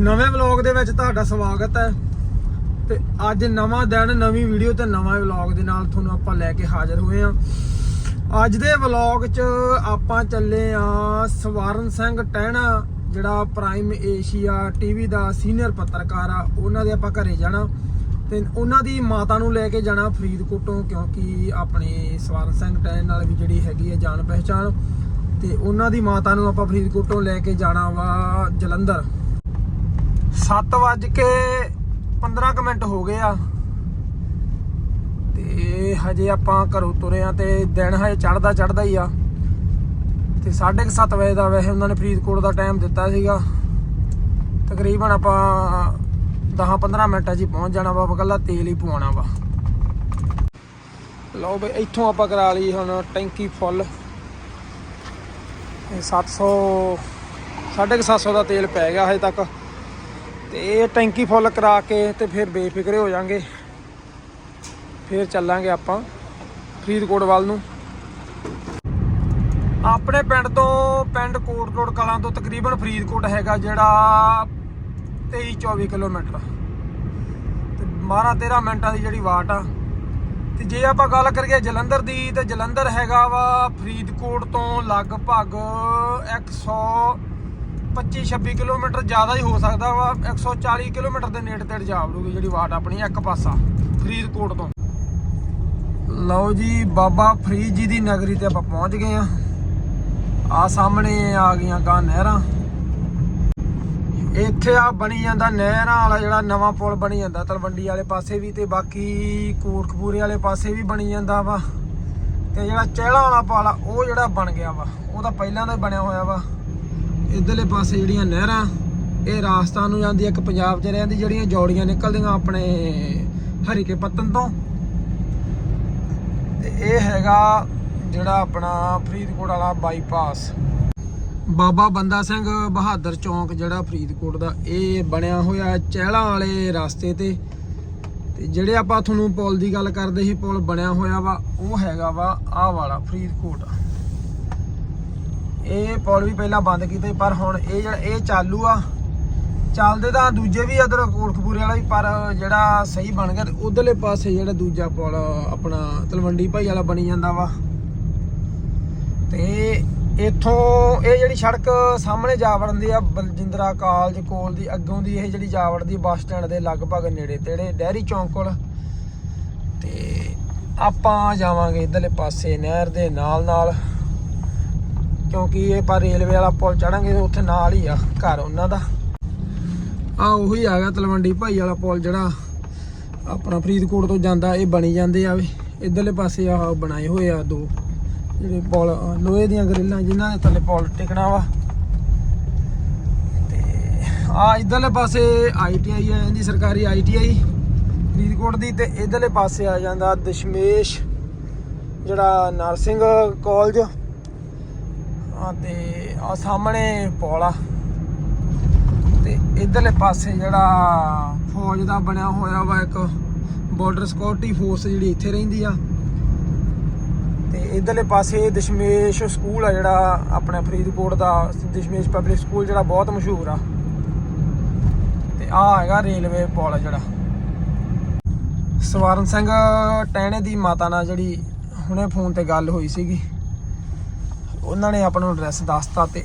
ਨਵੇਂ ਵਲੌਗ ਦੇ ਵਿੱਚ ਤੁਹਾਡਾ ਸਵਾਗਤ ਹੈ। ਤੇ ਅੱਜ ਨਵਾਂ ਦਿਨ, ਨਵੀਂ ਵੀਡੀਓ ਤੇ ਨਵਾਂ ਵਲੌਗ ਦੇ ਨਾਲ ਤੁਹਾਨੂੰ ਆਪਾਂ ਲੈ ਕੇ ਹਾਜ਼ਰ ਹੋਏ ਆ ਅੱਜ ਦੇ ਵਲੌਗ 'ਚ ਆਪਾਂ ਚੱਲੇ ਆ ਸਵਾਰਨ ਸਿੰਘ ਟਹਿਣਾ, ਜਿਹੜਾ ਪ੍ਰਾਈਮ ਏਸ਼ੀਆ ਟੀਵੀ ਦਾ ਸੀਨੀਅਰ ਪੱਤਰਕਾਰ ਆ, ਉਹਨਾਂ ਦੇ ਆਪਾਂ ਘਰੇ ਜਾਣਾ। ਤੇ ਉਹਨਾਂ ਦੀ ਮਾਤਾ ਨੂੰ ਲੈ ਕੇ ਜਾਣਾ ਫਰੀਦਕੋਟੋਂ, ਕਿਉਂਕਿ ਆਪਣੇ ਸਵਾਰਨ ਸਿੰਘ ਟਹਿਣ ਨਾਲ ਵੀ ਜਿਹੜੀ ਹੈਗੀ ਹੈ ਜਾਣ ਪਹਿਚਾਣ ਤੇ ਉਹਨਾਂ ਦੀ ਮਾਤਾ ਨੂੰ ਆਪਾਂ ਫਰੀਦਕੋਟੋਂ ਲੈ ਕੇ ਜਾਣਾ ਵਾ ਜਲੰਧਰ। 7 ਵੱਜ ਕੇ 15 ਕੁ ਮਿੰਟ ਹੋ ਗਏ ਆ। ਤੇ ਹਜੇ ਆਪਾਂ ਘਰੋਂ ਤੁਰੇ ਆ ਤੇ ਦਿਨ ਹਜੇ ਚੜਦਾ ਚੜਦਾ ਹੀ ਆ। ਤੇ 7:30 ਵਜੇ ਦਾ ਵੈਸੇ ਉਹਨਾਂ ਨੇ ਫਰੀਦਕੋਟ ਦਾ ਟਾਈਮ ਦਿੱਤਾ ਸੀਗਾ। ਤਕਰੀਬਨ ਆਪਾਂ 10-15 ਮਿੰਟਾਂ 'ਚ ਹੀ ਪਹੁੰਚ ਜਾਣਾ ਵਾ, ਇਕੱਲਾ ਤੇਲ ਹੀ ਪਵਾਉਣਾ ਵਾ। ਲਓ ਬਈ, ਇੱਥੋਂ ਆਪਾਂ ਕਰਾ ਲਈ ਹੁਣ ਟੈਂਕੀ ਫੁੱਲ। ਇਹ 700 750 ਦਾ ਤੇਲ ਪੈ ਗਿਆ ਹਜੇ ਤੱਕ। ਤੇ ਇਹ ਟੈਂਕੀ ਫੁੱਲ ਕਰਾ ਕੇ ਤੇ ਫਿਰ ਬੇਫਿਕਰੇ ਹੋ ਜਾਾਂਗੇ। ਫਿਰ ਚੱਲਾਂਗੇ ਆਪਾਂ ਫਰੀਦਕੋਟ ਵੱਲ ਨੂੰ। ਆਪਣੇ ਪਿੰਡ ਤੋਂ ਪਿੰਡ ਕੋਟਕੋਟ ਕਲਾਂ ਤੋਂ ਤਕਰੀਬਨ ਫਰੀਦਕੋਟ ਹੈਗਾ ਜਿਹੜਾ 23 24 ਕਿਲੋਮੀਟਰ। ਤੇ 12 13 ਮਿੰਟਾਂ ਦੀ ਜਿਹੜੀ ਵਾਟ ਆ। ਤੇ ਜੇ ਆਪਾਂ ਗੱਲ ਕਰੀਏ ਜਲੰਧਰ ਦੀ, ਤੇ ਜਲੰਧਰ ਹੈਗਾ ਵਾ ਫਰੀਦਕੋਟ ਤੋਂ ਲਗਭਗ 125 26 ਕਿਲੋਮੀਟਰ ਜ਼ਿਆਦਾ ਹੀ ਹੋ ਸਕਦਾ ਵਾ। 140 ਕਿਲੋਮੀਟਰ ਦੇ ਨੇੜੇ ਤੇੜ ਜਾ ਵੜੂਗੀ ਜਿਹੜੀ ਵਾਟ ਆਪਣੀ ਇੱਕ ਪਾਸਾ, ਫਰੀਦਕੋਟ ਤੋਂ। ਲਓ ਜੀ, ਬਾਬਾ ਫਰੀਦ ਜੀ ਦੀ ਨਗਰੀ ਤੇ ਆਪਾਂ ਪਹੁੰਚ ਗਏ ਆ। ਆ ਸਾਹਮਣੇ ਆ ਗਈਆਂ ਗਾਂ ਨਹਿਰਾਂ। ਇੱਥੇ ਆ ਬਣੀ ਜਾਂਦਾ ਨਹਿਰਾਂ ਵਾਲਾ ਜਿਹੜਾ ਨਵਾਂ ਪੁਲ ਬਣੀ ਜਾਂਦਾ, ਤਲਵੰਡੀ ਵਾਲੇ ਪਾਸੇ ਵੀ ਤੇ ਬਾਕੀ ਕੋਟਕਪੂਰੇ ਵਾਲੇ ਪਾਸੇ ਵੀ ਬਣੀ ਜਾਂਦਾ ਵਾ। ਤੇ ਜਿਹੜਾ ਚਹਿਲਾ ਵਾਲਾ ਪੁਲ ਆ ਉਹ ਜਿਹੜਾ ਬਣ ਗਿਆ ਵਾ, ਉਹ ਤਾਂ ਪਹਿਲਾਂ ਦਾ ਹੀ ਬਣਿਆ ਹੋਇਆ ਵਾ। ਇਧਰਲੇ ਪਾਸੇ ਜਿਹੜੀਆਂ ਨਹਿਰਾਂ, ਇਹ ਰਾਜਸਥਾਨ ਨੂੰ ਜਾਂਦੀ, ਇੱਕ ਪੰਜਾਬ 'ਚ ਰਹਿੰਦੀ, ਜਿਹੜੀਆਂ ਜੋੜੀਆਂ ਨਿਕਲਦੀਆਂ ਆਪਣੇ ਹਰੀਕੇ ਪੱਤਨ ਤੋਂ। ਤੇ ਇਹ ਹੈਗਾ ਜਿਹੜਾ ਆਪਣਾ ਫਰੀਦਕੋਟ ਵਾਲਾ ਬਾਈਪਾਸ ਬਾਬਾ ਬੰਦਾ ਸਿੰਘ ਬਹਾਦਰ ਚੌਂਕ, ਜਿਹੜਾ ਫਰੀਦਕੋਟ ਦਾ, ਇਹ ਬਣਿਆ ਹੋਇਆ ਚਹਿਲਾਂ ਵਾਲੇ ਰਸਤੇ ਤੇ। ਤੇ ਜਿਹੜੇ ਆਪਾਂ ਤੁਹਾਨੂੰ ਪੁਲ ਦੀ ਗੱਲ ਕਰਦੇ ਸੀ, ਪੁਲ ਬਣਿਆ ਹੋਇਆ ਵਾ, ਉਹ ਹੈਗਾ ਵਾ ਆਹ ਵਾਲਾ ਫਰੀਦਕੋਟ। ਇਹ ਪੁਲ ਵੀ ਪਹਿਲਾਂ ਬੰਦ ਕੀਤੇ ਪਰ ਹੁਣ ਇਹ ਜਿਹੜਾ ਇਹ ਚਾਲੂ ਆ। ਚੱਲਦੇ ਤਾਂ ਦੂਜੇ ਵੀ ਅਦਰ ਕੋਟਕਪੂਰੇ ਵਾਲਾ ਵੀ, ਪਰ ਜਿਹੜਾ ਸਹੀ ਬਣ ਗਿਆ ਤੇ ਉਧਰਲੇ ਪਾਸੇ ਜਿਹੜਾ ਦੂਜਾ ਪੁਲ ਆਪਣਾ ਤਲਵੰਡੀ ਭਾਈ ਵਾਲਾ ਬਣੀ ਜਾਂਦਾ ਵਾ। ਤੇ ਇੱਥੋਂ ਇਹ ਜਿਹੜੀ ਸੜਕ ਸਾਹਮਣੇ ਜਾ ਵੜਦੀ ਆ, ਬਲਜਿੰਦਰਾ ਕਾਲਜ ਕੋਲ ਦੀ ਅੱਗੋਂ ਦੀ, ਇਹ ਜਿਹੜੀ ਜਾ ਵੜਦੀ ਬੱਸ ਸਟੈਂਡ ਦੇ ਲਗਭਗ ਨੇੜੇ ਤੇੜੇ ਡੈਰੀ ਚੌਂਕ ਕੋਲ। ਤੇ ਆਪਾਂ ਜਾਵਾਂਗੇ ਇਧਰਲੇ ਪਾਸੇ ਨਹਿਰ ਦੇ ਨਾਲ ਨਾਲ ਕਿਉਂਕਿ ਇਹ ਪਰ ਰੇਲਵੇ ਵਾਲਾ ਪੁਲ ਚੜਾਂਗੇ ਉੱਥੇ ਨਾਲ ਹੀ ਆ, ਘਰ ਉਹਨਾਂ ਦਾ। ਆ ਉਹੀ ਆ ਗਿਆ ਤਲਵੰਡੀ ਭਾਈ ਵਾਲਾ ਪੁਲ ਜਿਹੜਾ ਆਪਣਾ ਫਰੀਦਕੋਟ ਤੋਂ ਜਾਂਦਾ, ਇਹ ਬਣੀ ਜਾਂਦੇ ਆ ਵੇ। ਇਧਰਲੇ ਪਾਸੇ ਆ ਬਣਾਏ ਹੋਏ ਆ ਦੋ ਜਿਹੜੇ ਪੁਲ ਲੋਹੇ ਦੀਆਂ ਗਰਿੱਲਾਂ ਜਿਨ੍ਹਾਂ ਦੇ ਥੱਲੇ ਪੁਲ ਟਿਕਣਾ ਵਾ। ਤੇ ਆ ਇਧਰਲੇ ਪਾਸੇ ਆਈਟੀਆਈ ਆ ਜਾਂਦੀ ਸਰਕਾਰੀ ਆਈਟੀਆਈ ਫਰੀਦਕੋਟ ਦੀ ਤੇ ਇਧਰਲੇ ਪਾਸੇ ਆ ਜਾਂਦਾ ਦਸ਼ਮੇਸ਼ ਜਿਹੜਾ ਨਰਸਿੰਗ ਕਾਲਜ ਆ ਤੇ ਆ ਸਾਹਮਣੇ ਪੌਲ। ਆ ਤੇ ਇਧਰਲੇ ਪਾਸੇ ਜਿਹੜਾ ਫੌਜ ਦਾ ਬਣਿਆ ਹੋਇਆ ਵਾ ਇੱਕ ਬਾਰਡਰ ਸਿਕਿਉਰਿਟੀ ਫੋਰਸ ਜਿਹੜੀ ਇੱਥੇ ਰਹਿੰਦੀ ਆ। ਤੇ ਇਧਰਲੇ ਪਾਸੇ ਦਸ਼ਮੇਸ਼ ਸਕੂਲ ਆ ਜਿਹੜਾ ਆਪਣੇ ਫਰੀਦਕੋਟ ਦਾ, ਦਸ਼ਮੇਸ਼ ਪਬਲਿਕ ਸਕੂਲ ਜਿਹੜਾ ਬਹੁਤ ਮਸ਼ਹੂਰ ਆ। ਤੇ ਆ ਹੈਗਾ ਰੇਲਵੇ ਪੁਲ ਜਿਹੜਾ। ਸਵਰਨ ਸਿੰਘ ਟਹਿਣੇ ਦੀ ਮਾਤਾ ਨਾਲ ਜਿਹੜੀ ਹੁਣੇ ਫੋਨ ਤੇ ਗੱਲ ਹੋਈ ਸੀਗੀ। ਉਹਨਾਂ ਨੇ ਆਪਾਂ ਨੂੰ ਐਡਰੈਸ ਦੱਸਤਾ ਤੇ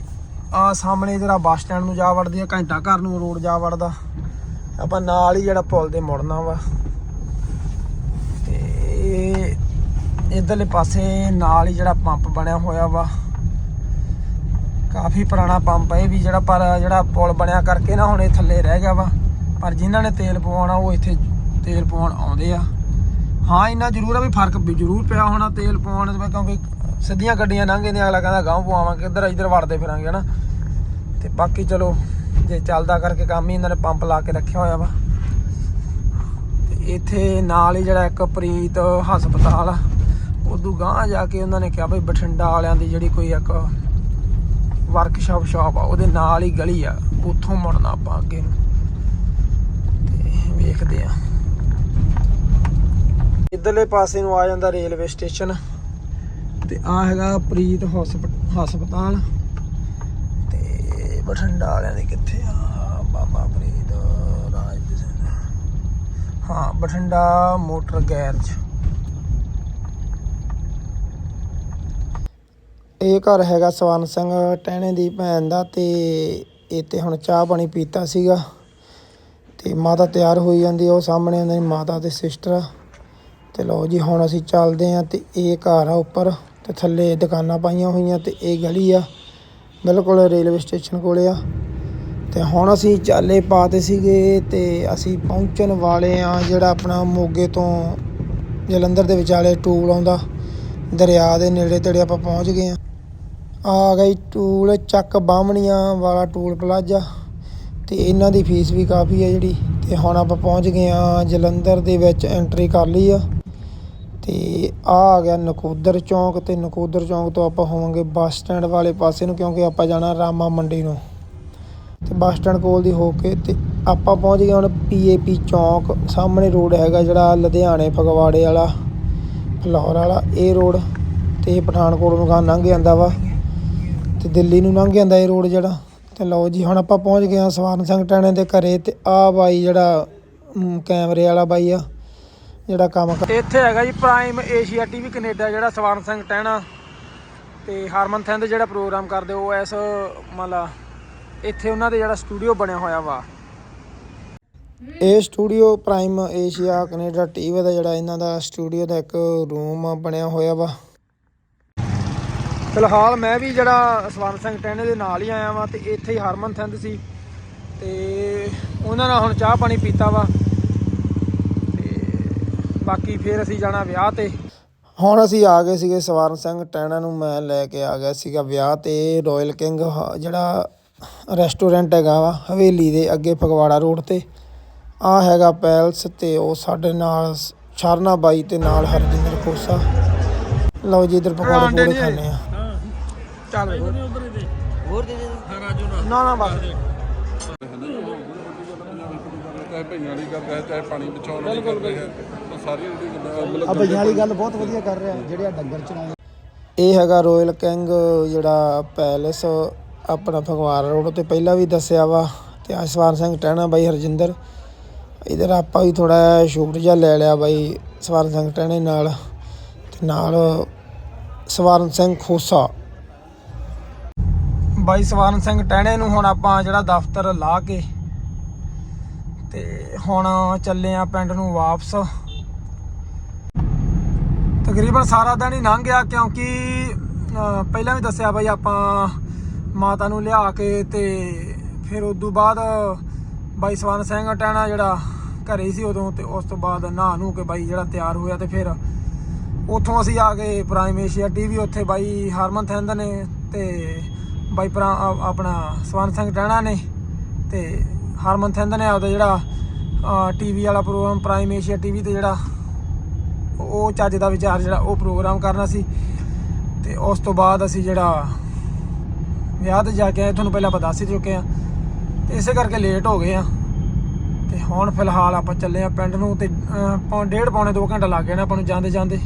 ਆ ਸਾਹਮਣੇ ਜਿਹੜਾ ਬੱਸ ਸਟੈਂਡ ਨੂੰ ਜਾ ਵੜਦੀ ਆ ਘੰਟਾ ਘਰ ਨੂੰ ਰੋਡ ਜਾ ਵੜਦਾ। ਆਪਾਂ ਨਾਲ ਹੀ ਜਿਹੜਾ ਪੁਲ ਦੇ ਮੁੜਨਾ ਵਾ। ਤੇ ਇਧਰਲੇ ਪਾਸੇ ਨਾਲ ਹੀ ਜਿਹੜਾ ਪੰਪ ਬਣਿਆ ਹੋਇਆ ਵਾ। ਕਾਫੀ ਪੁਰਾਣਾ ਪੰਪ ਹੈ ਇਹ ਵੀ ਜਿਹੜਾ, ਪਰ ਜਿਹੜਾ ਪੁਲ ਬਣਿਆ ਕਰਕੇ ਨਾ ਹੁਣ ਇਹ ਥੱਲੇ ਰਹਿ ਗਿਆ ਵਾ। ਪਰ ਜਿਨ੍ਹਾਂ ਨੇ ਤੇਲ ਪਵਾਉਣਾ, ਉਹ ਇੱਥੇ ਤੇਲ ਪਵਾਉਣ ਆਉਂਦੇ ਆ। ਹਾਂ, ਇੰਨਾ ਜ਼ਰੂਰ ਆ ਵੀ ਫ਼ਰਕ ਜ਼ਰੂਰ ਪਿਆ ਹੋਣਾ ਤੇਲ ਪਵਾਉਣ ਦੇ ਕਿਉਂਕਿ ਸਿੱਧੀਆਂ ਗੱਡੀਆਂ ਲੰਘ ਜਾਂਦੀਆਂ, ਅਗਲਾ ਕਹਿੰਦਾ ਗਾਂਹ ਪਵਾਵਾਂਗੇ, ਇੱਧਰ ਇੱਧਰ ਵੜਦੇ ਫਿਰਾਂਗੇ, ਹਨਾ? ਤੇ ਬਾਕੀ ਚਲੋ, ਜੇ ਚੱਲਦਾ ਕਰਕੇ ਕੰਮ ਹੀ ਇਹਨਾਂ ਨੇ ਪੰਪ ਲਾ ਕੇ ਰੱਖਿਆ ਹੋਇਆ ਵਾ। ਤੇ ਇੱਥੇ ਨਾਲ ਹੀ ਜਿਹੜਾ ਇੱਕ ਪ੍ਰੀਤ ਹਸਪਤਾਲ ਆ, ਉਦੋਂ ਗਾਂਹ ਜਾ ਕੇ ਉਹਨਾਂ ਨੇ ਕਿਹਾ ਬਈ ਬਠਿੰਡਾ ਵਾਲਿਆਂ ਦੀ ਜਿਹੜੀ ਕੋਈ ਇੱਕ ਵਰਕਸ਼ਾਪ ਸ਼ਾਪ ਆ, ਉਹਦੇ ਨਾਲ ਹੀ ਗਲੀ ਆ, ਉੱਥੋਂ ਮੁੜਨਾ ਆਪਾਂ ਅੱਗੇ ਨੂੰ। ਤੇ ਵੇਖਦੇ ਆ। ਇਧਰਲੇ ਪਾਸੇ ਨੂੰ ਆ ਜਾਂਦਾ ਰੇਲਵੇ ਸਟੇਸ਼ਨ। ਤੇ ਆ ਹੈਗਾ ਪ੍ਰੀਤ ਹਸਪ- ਹਸਪਤਾਲ। ਤੇ ਬਠਿੰਡਾ ਵਾਲਿਆਂ ਦੇ ਕਿੱਥੇ ਆ? ਬਾਬਾ ਪ੍ਰੀਤ ਹਾਂ, ਬਠਿੰਡਾ ਮੋਟਰ ਗੈਰਜ। ਇਹ ਘਰ ਹੈਗਾ ਸਵਰਨ ਸਿੰਘ ਟਹਿਣੇ ਦੀ ਭੈਣ ਦਾ ਤੇ ਇਹ ਤੇ ਹੁਣ ਚਾਹ ਪਾਣੀ ਪੀਤਾ ਸੀਗਾ। ਤੇ ਮਾਤਾ ਤਿਆਰ ਹੋਈ ਜਾਂਦੀ ਉਹ ਸਾਹਮਣੇ ਉਹਨਾਂ ਦੀ ਮਾਤਾ ਤੇ ਸਿਸਟਰ ਤੇ ਲਓ ਜੀ, ਹੁਣ ਅਸੀਂ ਚੱਲਦੇ ਆਂ ਤੇ ਇਹ ਘਰ ਆ ਉੱਪਰ। ਤੇ ਥੱਲੇ ਦੁਕਾਨਾਂ ਪਾਈਆਂ ਹੋਈਆਂ ਤੇ ਇਹ ਗਲੀ ਆ, ਬਿਲਕੁਲ ਰੇਲਵੇ ਸਟੇਸ਼ਨ ਕੋਲੇ ਆ। ਤੇ ਹੁਣ ਅਸੀਂ ਚਾਲੇ ਪਾਤੇ ਸੀਗੇ ਤੇ ਅਸੀਂ ਪਹੁੰਚਣ ਵਾਲੇ ਆ ਜਿਹੜਾ ਆਪਣਾ ਮੋਗੇ ਤੋਂ ਜਲੰਧਰ ਦੇ ਵਿਚਾਲੇ ਟੂਲ ਆਉਂਦਾ, ਦਰਿਆ ਦੇ ਨੇੜੇ ਤੇੜੇ ਆਪਾਂ ਪਹੁੰਚ ਗਏ ਆ। ਆ ਗਈ ਟੂਲ ਚੱਕ ਬਾਹਮਣੀਆਂ ਵਾਲਾ ਟੂਲ ਪਲਾਜ਼ਾ ਤੇ ਇਹਨਾਂ ਦੀ ਫੀਸ ਵੀ ਕਾਫੀ ਹੈ ਜਿਹੜੀ, ਤੇ ਹੁਣ ਆਪਾਂ ਪਹੁੰਚ ਗਏ ਆ ਜਲੰਧਰ ਦੇ ਵਿੱਚ ਐਂਟਰੀ ਕਰ ਲਈ ਆ। ਤੇ ਆ ਆ ਗਿਆ ਨਕੋਦਰ ਚੌਂਕ ਤੇ ਨਕੋਦਰ ਚੌਂਕ ਤੋਂ ਆਪਾਂ ਹੋਵਾਂਗੇ ਬੱਸ ਸਟੈਂਡ ਵਾਲੇ ਪਾਸੇ ਨੂੰ, ਕਿਉਂਕਿ ਆਪਾਂ ਜਾਣਾ ਰਾਮਾ ਮੰਡੀ ਨੂੰ। ਤੇ ਬੱਸ ਸਟੈਂਡ ਕੋਲ ਦੀ ਹੋ ਕੇ ਤੇ ਆਪਾਂ ਪਹੁੰਚ ਗਏ ਹੁਣ ਪੀਏਪੀ ਚੌਂਕ। ਸਾਹਮਣੇ ਰੋਡ ਹੈਗਾ ਜਿਹੜਾ ਲੁਧਿਆਣੇ ਫਗਵਾੜੇ ਵਾਲਾ, ਫਲੌਰ ਵਾਲਾ, ਇਹ ਰੋਡ। ਤੇ ਇਹ ਪਠਾਨਕੋਟ ਨੂੰ ਗਾਂ ਲੰਘ ਜਾਂਦਾ ਵਾ। ਤੇ ਦਿੱਲੀ ਨੂੰ ਲੰਘ ਜਾਂਦਾ ਇਹ ਰੋਡ ਜਿਹੜਾ। ਤੇ ਲਓ ਜੀ, ਹੁਣ ਆਪਾਂ ਪਹੁੰਚ ਗਏ ਹਾਂ ਸਵਾਰਨ ਸਿੰਘ ਟਾਣੇ ਦੇ ਘਰੇ ਤੇ ਆ ਬਾਈ ਜਿਹੜਾ ਕੈਮਰੇ ਵਾਲਾ ਬਾਈ ਆ। ਜਿਹੜਾ ਕੰਮ ਇੱਥੇ ਹੈਗਾ ਜੀ ਪ੍ਰਾਈਮ ਏਸ਼ੀਆ ਟੀਵੀ ਕੈਨੇਡਾ ਜਿਹੜਾ ਸਵਰਨ ਸਿੰਘ ਟਹਿਣਾ ਤੇ ਹਰਮਨ ਥਿੰਦ ਜਿਹੜਾ ਪ੍ਰੋਗਰਾਮ ਕਰਦੇ ਉਹ ਐਸ ਮਤਲਬ ਇੱਥੇ ਉਹਨਾਂ ਦੇ ਜਿਹੜਾ ਸਟੂਡੀਓ ਬਣਿਆ ਹੋਇਆ ਵਾ। ਇਹ studio Prime Asia Canada TV ਦਾ ਜਿਹੜਾ ਇਹਨਾਂ ਦਾ ਸਟੂਡੀਓ ਦਾ ਇੱਕ ਰੂਮ ਬਣਿਆ ਹੋਇਆ ਵਾ। ਫਿਲਹਾਲ ਮੈਂ ਵੀ ਜਿਹੜਾ ਸਵਰਨ ਸਿੰਘ ਟਹਿਣੇ ਦੇ ਨਾਲ ਹੀ ਆਇਆ ਵਾਂ ਤੇ ਇੱਥੇ ਹੀ ਹਰਮਨ ਥਿੰਦ ਸੀ ਤੇ ਉਹਨਾਂ ਨਾਲ ਹੁਣ ਚਾਹ ਪਾਣੀ ਪੀਤਾ ਵਾ। ਬਾਕੀ ਫਿਰ ਅਸੀਂ ਜਾਣਾ ਵਿਆਹ ਤੇ। ਹੁਣ ਅਸੀਂ ਆ ਗਏ ਸੀਗੇ ਸਵਰਨ ਸਿੰਘ ਟੈਣਾ ਨੂੰ ਮੈਂ ਲੈ ਕੇ ਆ ਗਿਆ ਸੀਗਾ ਵਿਆਹ ਤੇ ਰਾਇਲ ਕਿੰਗ ਜਿਹੜਾ ਰੈਸਟੋਰੈਂਟ ਹੈਗਾ ਵਾ ਹਵੇਲੀ ਦੇ ਅੱਗੇ ਫਗਵਾੜਾ ਰੋਡ ਤੇ। ਆ ਹੈਗਾ ਪੈਲਸ ਤੇ ਉਹ ਸਾਡੇ ਨਾਲ ਸ਼ਰਨਾ ਬਾਈ ਤੇ ਨਾਲ ਹਰਜਿੰਦਰ ਖੋਸਾ ਲਓ ਜੀ ਇਧਰ ਪਕੌੜੇ ਪਕੌੜੇ ਖਾਣੇ ਆ। ਚੱਲ ਹੋਰ ਦੇ ਦੇ। ਨਾ ਨਾ ਬਸ। ਚਾਹੇ ਭਈਆਂ ਵਾਲੀ ਗੱਲ ਹੈ ਚਾਹੇ ਪਾਣੀ ਬਚਾਉਣ ਵਾਲੀ ਗੱਲ ਹੈ। ਉਹ ਸਾਰੀ ਜਿਹੜੀ ਗੱਲਾਂ ਮਤਲਬ ਆ ਭਈਆਂ ਵਾਲੀ ਗੱਲ ਬਹੁਤ ਵਧੀਆ ਕਰ ਰਿਹਾ ਜਿਹੜੇ ਆ ਡੰਗਰ ਚਰਾਉਂਦੇ ਇਹ ਹੈਗਾ ਰਾਇਲ ਕਿੰਗ ਜਿਹੜਾ ਪੈਲੇਸ ਆਪਣਾ ਫਗਵਾੜਾ ਰੋਡ ਤੇ ਪਹਿਲਾਂ ਵੀ ਦੱਸਿਆ ਵਾ ਤੇ ਅਸਵਾਰ ਸਿੰਘ ਟਹਿਣਾ ਬਾਈ ਹਰਜਿੰਦਰ। ਇਧਰ ਆਪਾਂ ਵੀ ਥੋੜਾ ਸ਼ੂਟ ਜਿਹਾ ਲੈ ਲਿਆ ਬਾਈ ਸਵਾਰਨ ਸਿੰਘ ਟਹਿਣੇ ਨਾਲ ਤੇ ਨਾਲ ਸਵਾਰਨ ਸਿੰਘ ਖੋਸਾ। ਬਾਈ ਸਵਾਰਨ ਸਿੰਘ ਟਹਿਣੇ ਨੂੰ ਹੁਣ ਆਪਾਂ ਜਿਹੜਾ ਦਫ਼ਤਰ ਲਾ ਕੇ ਤੇ ਹੁਣ ਚੱਲੇ ਆ ਪਿੰਡ ਨੂੰ ਵਾਪਸ। ਤਕਰੀਬਨ ਸਾਰਾ ਦਿਨ ਹੀ ਲੰਘ ਗਿਆ ਕਿਉਂਕਿ ਪਹਿਲਾਂ ਵੀ ਦੱਸਿਆ ਬਾਈ ਆਪਾਂ ਮਾਤਾ ਨੂੰ ਲਿਆ ਕੇ ਤੇ ਫਿਰ ਉਸ ਤੋਂ ਬਾਅਦ ਬਾਈ ਸਵਰਨ ਸਿੰਘ ਟਾਣਾ ਜਿਹੜਾ ਘਰੇ ਸੀ ਉਦੋਂ ਤੇ ਉਸ ਤੋਂ ਬਾਅਦ ਨਹਾ ਨੂੰ ਕੇ ਬਾਈ ਜਿਹੜਾ ਤਿਆਰ ਹੋਇਆ ਤੇ ਫਿਰ ਉੱਥੋਂ ਅਸੀਂ ਆ ਗਏ ਪ੍ਰਾਈਮ ਏਸ਼ੀਆ ਟੀਵੀ ਉੱਥੇ ਬਾਈ ਹਰਮਨ ਥਿੰਦ ਨੇ ਤੇ ਬਾਈ ਪ੍ਰਾ ਆਪਣਾ ਸਵਰਨ ਸਿੰਘ ਟਾਣਾ ਨੇ ਤੇ ਹਰਮਨ ਥਿੰਦ ਨੇ ਆਪਦਾ ਜਿਹੜਾ ਟੀਵੀ ਵਾਲਾ ਪ੍ਰੋਗਰਾਮ ਪ੍ਰਾਈਮ ਏਸ਼ੀਆ ਟੀਵੀ ਤੇ ਜਿਹੜਾ ਉਹ ਚੱਜ ਦਾ ਵਿਚਾਰ ਜਿਹੜਾ ਉਹ ਪ੍ਰੋਗਰਾਮ ਕਰਨਾ ਸੀ। ਤੇ ਉਸ ਤੋਂ ਬਾਅਦ ਅਸੀਂ ਜਿਹੜਾ ਵਿਆਹ ਤੇ ਜਾ ਕੇ ਆਏ ਤੁਹਾਨੂੰ ਪਹਿਲਾਂ ਆਪਾਂ ਦੱਸ ਹੀ ਚੁੱਕੇ ਆ ਤੇ ਇਸੇ ਕਰਕੇ ਲੇਟ ਹੋ ਗਏ ਆ ਤੇ ਹੁਣ ਫਿਲਹਾਲ ਆਪਾਂ ਚੱਲੇ ਆ ਪਿੰਡ ਨੂੰ ਤੇ ਅਹ, ਡੇਢ ਪੌਣੇ 2 ਘੰਟਾ ਲੱਗ ਗਏ ਨੇ ਆਪਾਂ ਨੂੰ ਜਾਂਦੇ ਜਾਂਦੇ